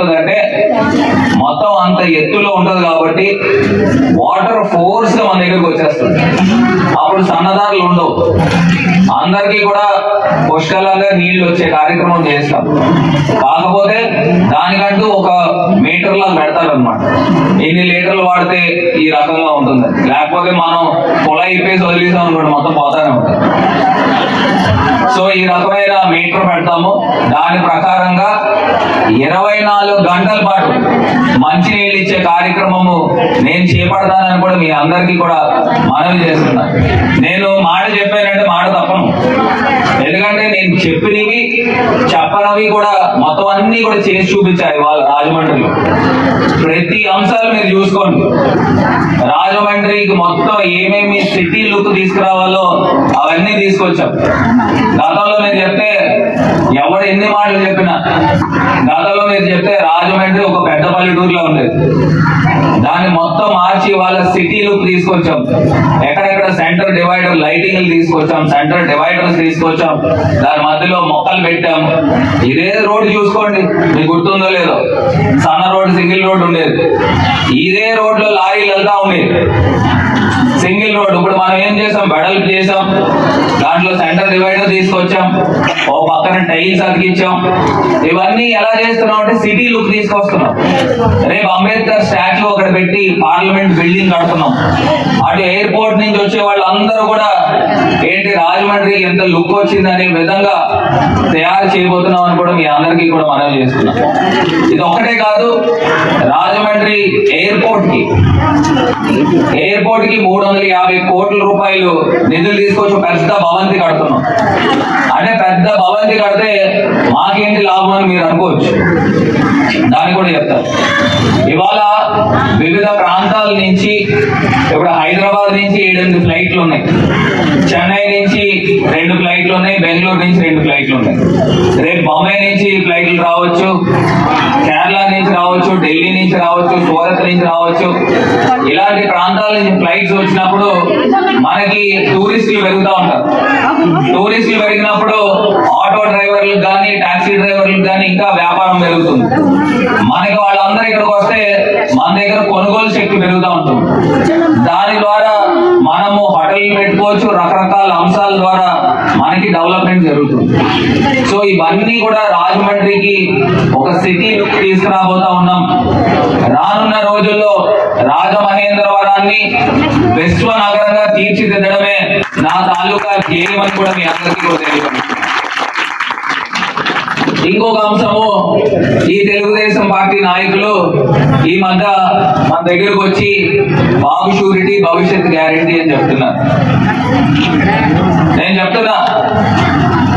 అంటే మొత్తం అంత ఎత్తులో ఉంటది కాబట్టి వాటర్ ఫోర్స్గా మన దగ్గరకు వచ్చేస్తుంది. అప్పుడు సన్నదారులు ఉండవు. అందరికీ కూడా పుష్కలంగా నీళ్ళు వచ్చే కార్యక్రమం చేస్తాం. కాకపోతే దానికంటూ ఒక మీటర్ లా పెడతారు అనమాట ఎన్ని లీటర్లు వాడితే ఈ రకంగా ఉంటుంది. లేకపోతే మనం పొల ఇప్పేసి వదిలేసాం అనుకోండి మొత్తం పోతానే ఉంటుంది సో ఈ రకమైన మీటర్ పెడతాము. దాని ప్రకారంగా ఇరవై నాలుగు గంటల పాటు మంచినీళ్ళు ఇచ్చే కార్యక్రమము నేను చేపడతానని కూడా మీ అందరికీ కూడా మనవి చేస్తున్నా. నేను మాట చెప్పానంటే మాట తప్పను. ఎందుకంటే నేను చెప్పినవి చెప్పనవి కూడా మొత్తం అన్ని కూడా చేసి చూపించాలి వాళ్ళ రాజమండ్రిలో. ప్రతి అంశాలు మీరు చూసుకోండి. రాజమండ్రికి మొత్తం ఏమేమి సిటీ లుక్ తీసుకురావాలో అవన్నీ తీసుకొచ్చాం. గతంలో నేను చెప్తే ఎవరు ఎన్ని మాటలు చెప్పినా గతంలో మీరు చెప్తే రాజమండ్రి ఒక పెద్ద పల్లెటూరులో ఉండేది. దాన్ని మొత్తం మార్చి వాళ్ళ సిటీలు తీసుకొచ్చాం. ఎక్కడెక్కడ సెంటర్ డివైడర్ లైటింగ్ తీసుకొచ్చాం సెంటర్ డివైడర్స్ తీసుకొచ్చాం. దాని మధ్యలో మొక్కలు పెట్టాం. ఇదే రోడ్డు చూసుకోండి మీకు గుర్తుందో లేదో. సన్న రోడ్ సింగిల్ రోడ్ ఉండేది. ఇదే రోడ్లో లారీలు వెళ్తా ఉండేది సింగిల్ రోడ్ ఇప్పుడు మనం ఏం చేసాం? వెడల్పు చేసాం. దాంట్లో సెంటర్ డివైడర్ తీసుకొచ్చాం. ఓ పక్కన టైల్స్ అతికించాం ఇవన్నీ ఎలా చేస్తున్నాం అంటే సిటీ లుక్ తీసుకొస్తున్నాం. రేపు అంబేద్కర్ స్టాచ్యూ ఒకటి పెట్టి పార్లమెంట్ బిల్డింగ్ కడుతున్నాం. అటు ఎయిర్పోర్ట్ నుంచి వచ్చే వాళ్ళందరూ కూడా ఏంటి రాజమండ్రి ఎంత లుక్ వచ్చింది అనే విధంగా తయారు చేయబోతున్నాం అని కూడా మీ అందరికీ కూడా మనం చేస్తున్నాం. ఇది ఒక్కటే కాదు రాజమండ్రి ఎయిర్పోర్ట్కి ఎయిర్పోర్ట్కి మూడు వందల యాభై కోట్ల రూపాయలు నిధులు తీసుకొచ్చి పెద్ద భవంతి కడుతున్నాం. అంటే పెద్ద భవంతి కడితే మాకేంటి లాభం అని మీరు అనుకోవచ్చు. దాన్ని కూడా చెప్తారు ఇవాళ వివిధ ప్రాంతాల నుంచి ఇప్పుడు హైదరాబాద్ నుంచి ఏడెనిమిది ఫ్లైట్లు ఉన్నాయి. చెన్నై నుంచి రెండు ఫ్లైట్లు ఉన్నాయి బెంగళూరు నుంచి రెండు ఫ్లైట్లు ఉన్నాయి. రేపు బొంబాయి నుంచి ఫ్లైట్లు రావచ్చు కేరళ నుంచి రావచ్చు ఢిల్లీ నుంచి రావచ్చు సూరత్ నుంచి రావచ్చు. ఇలాంటి ప్రాంతాల నుంచి ఫ్లైట్స్ వచ్చినప్పుడు మనకి టూరిస్టులు పెరుగుతూ ఉంటారు. టూరిస్టులు పెరిగినప్పుడు ఆటో డ్రైవర్లకు కానీ టాక్సీ డ్రైవర్లకు కానీ ఇంకా వ్యాపారం పెరుగుతుంది. మనకి వాళ్ళందరూ ఇక్కడికి వస్తే దగ్గర కొనుగోలు శక్తి పెరుగుతూ ఉంటుంది. దాని ద్వారా మనము హోటల్ పెట్టుకోవచ్చు రకరకాల అంశాల ద్వారా మనకి డెవలప్మెంట్ జరుగుతుంది. సో ఇవన్నీ కూడా రాజమండ్రికి ఒక సిటీ లుక్ తీసుకురాబోతా ఉన్నాం. రానున్న రోజుల్లో రాజమహేంద్రవరాన్ని విశ్వ నగరంగా తీర్చిదిద్దడమే నా తాలూకా ధ్యేయం అని కూడా మీ అందరికీ కూడా ఇంకొక అంశము ఈ తెలుగుదేశం పార్టీ నాయకులు ఈ మధ్య మన దగ్గరకు వచ్చి బాబు షూరిటీ భవిష్యత్ గ్యారంటీ అని చెప్తున్నారు. నేను చెప్తున్నా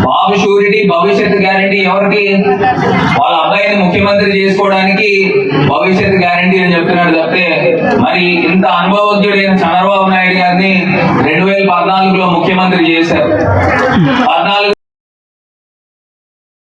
బాబు షూరిటీ భవిష్యత్ గ్యారంటీ ఎవరికి? వాళ్ళ అబ్బాయిని ముఖ్యమంత్రి చేసుకోవడానికి భవిష్యత్ గ్యారంటీ అని చెప్తున్నాడు తప్పితే మరి ఇంత అనుభవజ్ఞుడైన చంద్రబాబు నాయుడు గారిని రెండు వేల పద్నాలుగులో ముఖ్యమంత్రి చేశారు. పద్నాలుగు